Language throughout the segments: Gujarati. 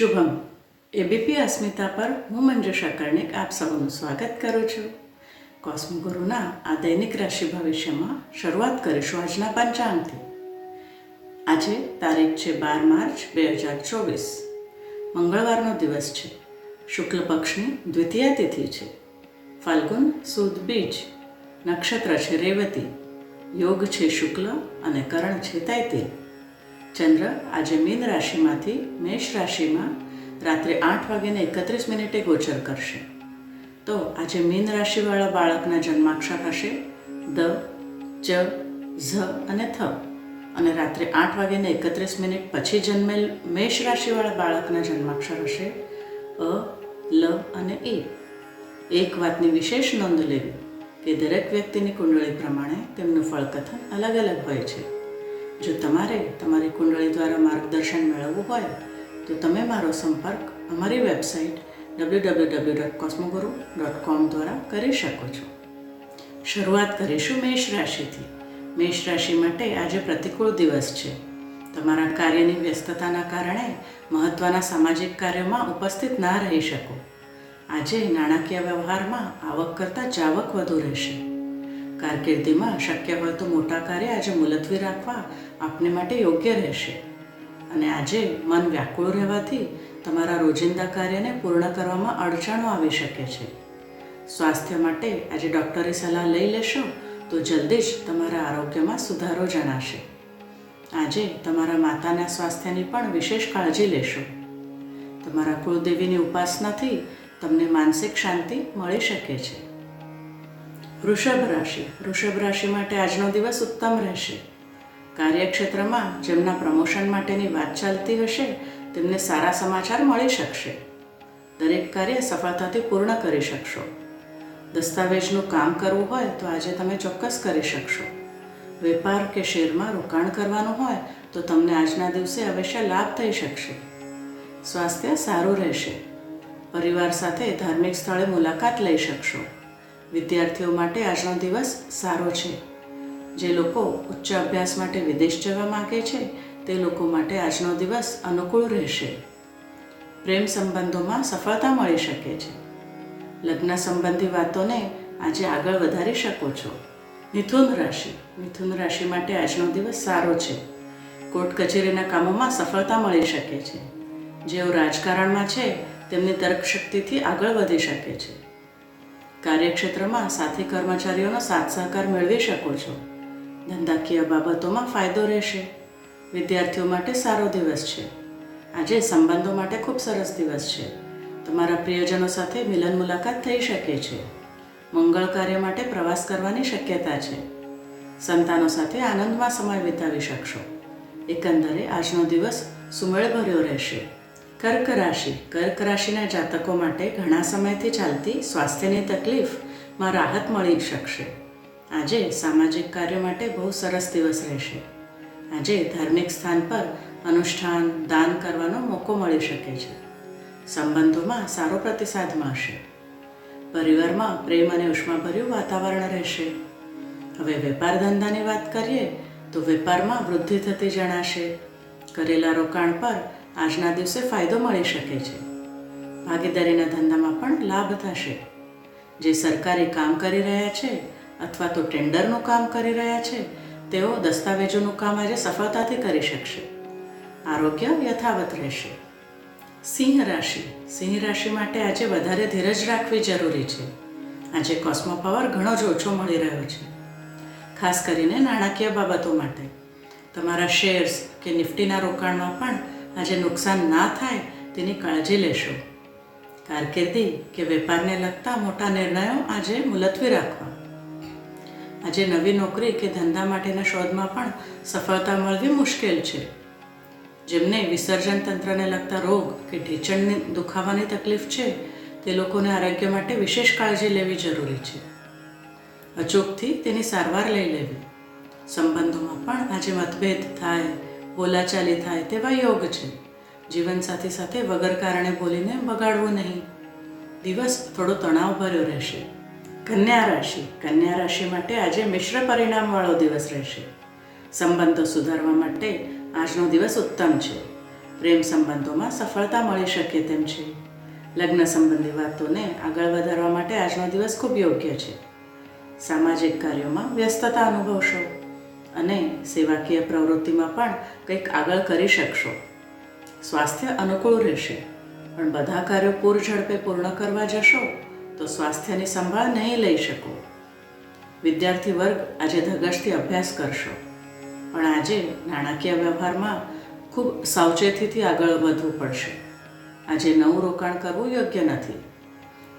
શુભમ. એબીપી અસ્મિતા પર હું મંજુષા કર્ણિક આપ સૌનું સ્વાગત કરું છું. કોસ્મોગુરુના આ દૈનિક રાશિ ભવિષ્યમાં શરૂઆત કરીશું આજના પંચાંગથી. આજે તારીખ છે બાર માર્ચ બે હજાર ચોવીસ. મંગળવારનો દિવસ છે. શુક્લ પક્ષની દ્વિતીય તિથિ છે. ફાલ્ગુન સુદ બીજ, નક્ષત્ર છે રેવતી. યોગ છે શુક્લ અને કરણ છે તૈતિલ. ચંદ્ર આજે મીન રાશિમાંથી મેષ રાશિમાં રાત્રે આઠ વાગ્યાને એકત્રીસ મિનિટે ગોચર કરશે. તો આજે મીન રાશિવાળા બાળકના જન્માક્ષર હશે. દ, ચ, ઝ અને થ. અને રાત્રે આઠ વાગ્યાને એકત્રીસ મિનિટ પછી જન્મેલ મેષ રાશિવાળા બાળકના જન્માક્ષર હશે. અ, લ અને એ એક વાતની વિશેષ નોંધ લેવી કે દરેક વ્યક્તિની કુંડળી પ્રમાણે તેમનું ફળકથન અલગ અલગ હોય છે. જો તમારે તમારી કુંડળી દ્વારા માર્ગદર્શન મેળવવું હોય, તો તમે મારો સંપર્ક અમારી website W W W dot Cosmoguru dot com દ્વારા કરી શકો છો. શરૂઆત કરીશું મેષ રાશિથી. મેષ રાશિ માટે આજે પ્રતિકૂળ દિવસ છે. તમારા કાર્યની વ્યસ્તતાના કારણે મહત્ત્વના સામાજિક કાર્યોમાં ઉપસ્થિત ના રહી શકો. આજે નાણાકીય વ્યવહારમાં આવક કરતાં જાવક વધુ રહેશે. કારકિર્દીમાં શક્ય હોય તો મોટા કાર્ય આજે મુલતવી રાખવા આપને માટે યોગ્ય રહેશે. અને આજે મન વ્યાકુળ રહેવાથી તમારા રોજિંદા કાર્યને પૂર્ણ કરવામાં અડચણો આવી શકે છે. સ્વાસ્થ્ય માટે આજે ડૉક્ટરી સલાહ લઈ લેશો તો જલ્દી જ તમારા આરોગ્યમાં સુધારો જણાશે. આજે તમારા માતાના સ્વાસ્થ્યની પણ વિશેષ કાળજી લેશો. તમારા કુળદેવીની ઉપાસનાથી તમને માનસિક શાંતિ મળી શકે છે. વૃષભ રાશિ. વૃષભ રાશિ માટે આજનો દિવસ ઉત્તમ રહેશે. કાર્યક્ષેત્રમાં જેમના પ્રમોશન માટેની વાત ચાલતી હશે, તેમને સારા સમાચાર મળી શકશે. દરેક કાર્ય સફળતાથી પૂર્ણ કરી શકશો. દસ્તાવેજનું કામ કરવું હોય તો આજે તમે ચોક્કસ કરી શકશો. વેપાર કે શેરમાં રોકાણ કરવાનું હોય તો તમને આજના દિવસે અવશ્ય લાભ થઈ શકશે. સ્વાસ્થ્ય સારું રહેશે. પરિવાર સાથે ધાર્મિક સ્થળે મુલાકાત લઈ શકશો. વિદ્યાર્થીઓ માટે આજનો દિવસ સારો છે. જે લોકો ઉચ્ચ અભ્યાસ માટે વિદેશ જવા માગે છે, તે લોકો માટે આજનો દિવસ અનુકૂળ રહેશે. પ્રેમ સંબંધોમાં સફળતા મળી શકે છે. લગ્ન સંબંધી વાતોને આજે આગળ વધારી શકો છો. મિથુન રાશિ. મિથુન રાશિ માટે આજનો દિવસ સારો છે. કોર્ટ કચેરીના કામોમાં સફળતા મળી શકે છે. જેઓ રાજકારણમાં છે, તેમની તર્કશક્તિથી આગળ વધી શકે છે. કાર્યક્ષેત્રમાં સાથી કર્મચારીઓનો સાથ સહકાર મેળવી શકો છો. ધંધાકીય બાબતોમાં ફાયદો રહેશે. વિદ્યાર્થીઓ માટે સારો દિવસ છે. આજે સંબંધો માટે ખૂબ સરસ દિવસ છે. તમારા પ્રિયજનો સાથે મિલન મુલાકાત થઈ શકે છે. મંગળ કાર્ય માટે પ્રવાસ કરવાની શક્યતા છે. સંતાનો સાથે આનંદમાં સમય વિતાવી શકશો. એકંદરે આજનો દિવસ સુમેળભર્યો રહેશે. કર્ક રાશિ. કર્ક રાશિના જાતકો માટે ઘણા સમયથી ચાલતી સ્વાસ્થ્યની તકલીફમાં રાહત મળી શકશે. આજે સામાજિક કાર્યો માટે બહુ સરસ દિવસ રહેશે. આજે ધાર્મિક સ્થાન પર અનુષ્ઠાન, દાન કરવાનો મોકો મળી શકે છે. સંબંધોમાં સારો પ્રતિસાદ મળશે. પરિવારમાં પ્રેમ અને ઉષ્માભર્યું વાતાવરણ રહેશે. હવે વેપાર ધંધાની વાત કરીએ તો વેપારમાં વૃદ્ધિ થતી જણાશે. કરેલા રોકાણ પર આજના દિવસે ફાયદો મળી શકે છે. ભાગીદારીના ધંધામાં પણ લાભ થશે. જે સરકારી કામ કરી રહ્યા છે અથવા તો ટેન્ડરનું કામ કરી રહ્યા છે, તેઓ દસ્તાવેજોનું કામ આજે સફળતાથી કરી શકશે. આરોગ્ય યથાવત રહેશે. સિંહ રાશિ. સિંહ રાશિ માટે આજે વધારે ધીરજ રાખવી જરૂરી છે. આજે કોસ્મો પાવર ઘણો જ ઓછો મળી રહ્યો છે. ખાસ કરીને નાણાકીય બાબતો માટે. તમારા શેર્સ કે નિફ્ટીના રોકાણમાં પણ આજે નુકસાન ના થાય તેની કાળજી લેશો. કારકિર્દી કે વેપારને લગતા મોટા નિર્ણયો આજે મુલતવી રાખવા. આજે નવી નોકરી કે ધંધા માટેના શોધમાં પણ સફળતા મળવી મુશ્કેલ છે. જેમને વિસર્જન તંત્રને લગતા રોગ કે ઢીચણની દુખાવાની તકલીફ છે, તે લોકોને આરોગ્ય માટે વિશેષ કાળજી લેવી જરૂરી છે. અચૂકથી તેની સારવાર લઈ લેવી. સંબંધોમાં પણ આજે મતભેદ થાય બોલાચાલી થાય તેવા યોગ છે. જીવનસાથી સાથે વગર કારણે બોલીને બગાડવું નહીં. દિવસ થોડો તણાવભર્યો રહેશે. કન્યા રાશિ. કન્યા રાશિ માટે આજે મિશ્ર પરિણામવાળો દિવસ રહેશે. સંબંધો સુધારવા માટે આજનો દિવસ ઉત્તમ છે. પ્રેમ સંબંધોમાં સફળતા મળી શકે તેમ છે. લગ્ન સંબંધી વાતોને આગળ વધારવા માટે આજનો દિવસ ખૂબ યોગ્ય છે. સામાજિક કાર્યોમાં વ્યસ્તતા અનુભવશો. અને સેવાકીય પ્રવૃત્તિમાં પણ કંઈક આગળ કરી શકશો. સ્વાસ્થ્ય અનુકૂળ રહેશે. પણ બધા કાર્યો પૂર ઝડપે પૂર્ણ કરવા જશો, તો સ્વાસ્થ્યની સંભાળ નહીં લઈ શકો. વિદ્યાર્થી વર્ગ આજે ધગશથી અભ્યાસ કરશો. પણ આજે નાણાકીય વ્યવહારમાં ખૂબ સાવચેતીથી આગળ વધવું પડશે. આજે નવું રોકાણ કરવું યોગ્ય નથી.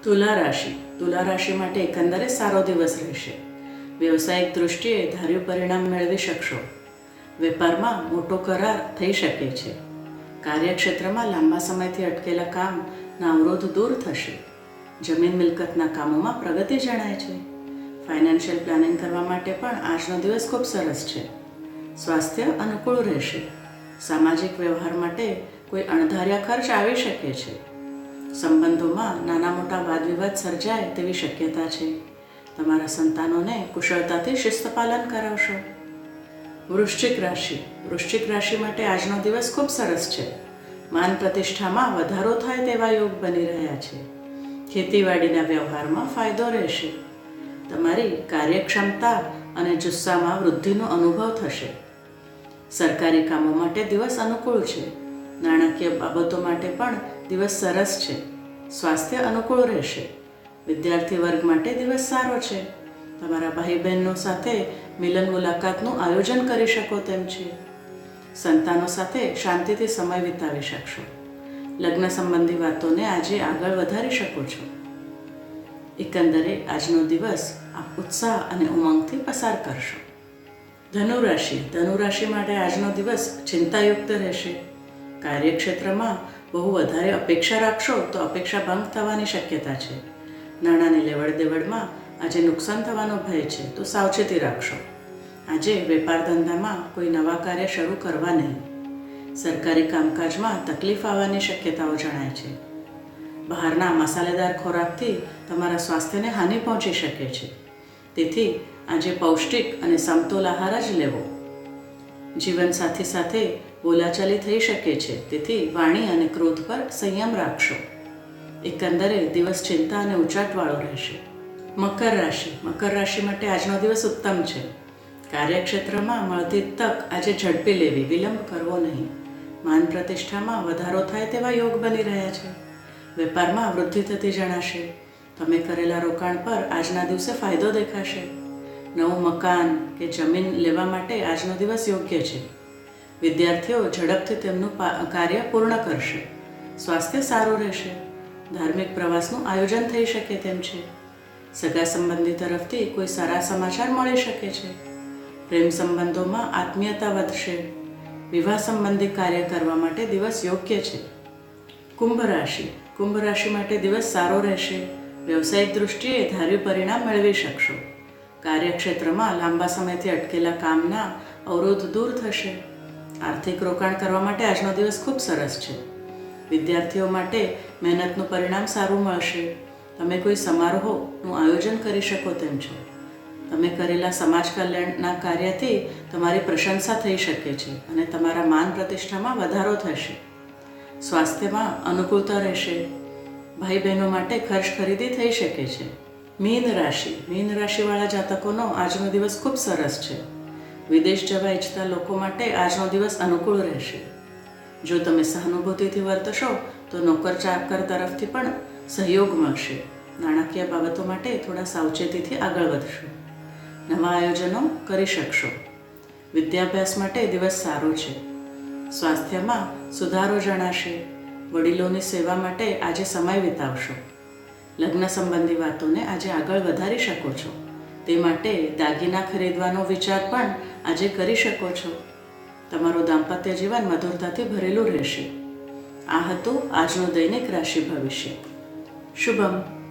તુલા રાશિ. તુલા રાશિ માટે એકંદરે સારો દિવસ રહેશે. વ્યવસાયિક દૃષ્ટિએ ધાર્યું પરિણામ મેળવી શકશો. વેપારમાં મોટો કરાર થઈ શકે છે. કાર્યક્ષેત્રમાં લાંબા સમયથી અટકેલા કામના અવરોધ દૂર થશે. જમીન મિલકતના કામોમાં પ્રગતિ જણાય છે. ફાઇનાન્શિયલ પ્લાનિંગ કરવા માટે પણ આજનો દિવસ ખૂબ સરસ છે. સ્વાસ્થ્ય અનુકૂળ રહેશે. સામાજિક વ્યવહાર માટે કોઈ અણધાર્યા ખર્ચ આવી શકે છે. સંબંધોમાં નાના મોટા વાદવિવાદ સર્જાય તેવી શક્યતા છે. તમારા સંતાનોને કુશળતાથી શિસ્ત પાલન કરાવશો. વૃશ્ચિક રાશિ. વૃશ્ચિક રાશિ માટે આજનો દિવસ ખૂબ સરસ છે. માન પ્રતિષ્ઠામાં વધારો થાય તેવા યોગ બની રહ્યા છે. ખેતીવાડીના વ્યવહારમાં ફાયદો રહેશે. તમારી કાર્યક્ષમતા અને જુસ્સામાં વૃદ્ધિનો અનુભવ થશે. સરકારી કામો માટે દિવસ અનુકૂળ છે. નાણાકીય બાબતો માટે પણ દિવસ સરસ છે. સ્વાસ્થ્ય અનુકૂળ રહેશે. વિદ્યાર્થી વર્ગ માટે દિવસ સારો છે. તમારા ભાઈ બહેનો સાથે મિલન મુલાકાતનું આયોજન કરી શકો તેમ છે. સંતાનો સાથે શાંતિથી સમય વિતાવી શકશો. લગ્ન સંબંધી વાતોને આજે આગળ વધારી શકો છો. એકંદરે આજનો દિવસ આપ ઉત્સાહ અને ઉમંગથી પસાર કરશો. ધનુ રાશિ ધનુ રાશિ માટે આજનો દિવસ ચિંતાયુક્ત રહેશે. કાર્યક્ષેત્રમાં બહુ વધારે અપેક્ષા રાખશો તો અપેક્ષા ભંગ થવાની શક્યતા છે. નાણાંની લેવડ દેવડમાં આજે નુકસાન થવાનો ભય છે, તો સાવચેતી રાખશો. આજે વેપાર ધંધામાં કોઈ નવા કાર્ય શરૂ કરવા નહીં. સરકારી કામકાજમાં તકલીફ આવવાની શક્યતાઓ જણાય છે. બહારના મસાલેદાર ખોરાકથી તમારા સ્વાસ્થ્યને હાનિ પહોંચી શકે છે. તેથી આજે પૌષ્ટિક અને સમતોલ આહાર જ લેવો. જીવનસાથી સાથે બોલાચાલી થઈ શકે છે, તેથી વાણી અને ક્રોધ પર સંયમ રાખશો. એકંદરે દિવસ ચિંતા અને ઉચાટવાળો રહેશે. મકર રાશિ. મકર રાશિ માટે આજનો દિવસ ઉત્તમ છે. કાર્યક્ષેત્રમાં મળતી તક આજે ઝડપી લેવી, વિલંબ કરવો નહીં. માન પ્રતિષ્ઠામાં વધારો થાય તેવા યોગ બની રહ્યા છે. વેપારમાં વૃદ્ધિ થતી જણાશે. તમે કરેલા રોકાણ પર આજના દિવસે ફાયદો દેખાશે. નવું મકાન કે જમીન લેવા માટે આજનો દિવસ યોગ્ય છે. વિદ્યાર્થીઓ ઝડપથી તેમનું કાર્ય પૂર્ણ કરશે. સ્વાસ્થ્ય સારું રહેશે. ધાર્મિક પ્રવાસનું આયોજન થઈ શકે તેમ છે. સગા સંબંધી તરફથી કોઈ સારા સમાચાર મળી શકે છે. પ્રેમ સંબંધોમાં આત્મીયતા વધશે. વિવાહ સંબંધી કાર્ય કરવા માટે દિવસ યોગ્ય છે. કુંભ રાશિ. કુંભ રાશિ માટે દિવસ સારો રહેશે. વ્યવસાયિક દૃષ્ટિએ ધાર્યું પરિણામ મેળવી શકશો. કાર્યક્ષેત્રમાં લાંબા સમયથી અટકેલા કામના અવરોધ દૂર થશે. આર્થિક રોકાણ કરવા માટે આજનો દિવસ ખૂબ સરસ છે. વિદ્યાર્થીઓ માટે મહેનતનું પરિણામ સારું મળશે. તમે કોઈ સમારોહનું આયોજન કરી શકો તેમ છો. તમે કરેલા સમાજ કલ્યાણના કાર્યથી તમારી પ્રશંસા થઈ શકે છે અને તમારા માન પ્રતિષ્ઠામાં વધારો થશે. સ્વાસ્થ્યમાં અનુકૂળતા રહેશે. ભાઈ બહેનો માટે ખર્ચ ખરીદી થઈ શકે છે. મીન રાશિ, મીન રાશિવાળા જાતકોનો આજનો દિવસ ખૂબ સરસ છે. વિદેશ જવા ઈચ્છતા લોકો માટે આજનો દિવસ અનુકૂળ રહેશે. જો તમે સહાનુભૂતિથી વર્તશો, તો નોકર ચાકર તરફથી પણ સહયોગ મળશે. નાણાકીય બાબતો માટે થોડા સાવચેતીથી આગળ વધશો. નવા આયોજનો કરી શકશો. વિદ્યાભ્યાસ માટે દિવસ સારો છે. સ્વાસ્થ્યમાં સુધારો જણાશે. વડીલોની સેવા માટે આજે સમય વિતાવશો. લગ્ન સંબંધી વાતોને આજે આગળ વધારી શકો છો. તે માટે દાગીના ખરીદવાનો વિચાર પણ આજે કરી શકો છો. તમારું દાંપત્ય જીવન મધુરતાથી ભરેલું રહેશે. આ હતું આજનું દૈનિક રાશિ ભવિષ્ય. શુભમ.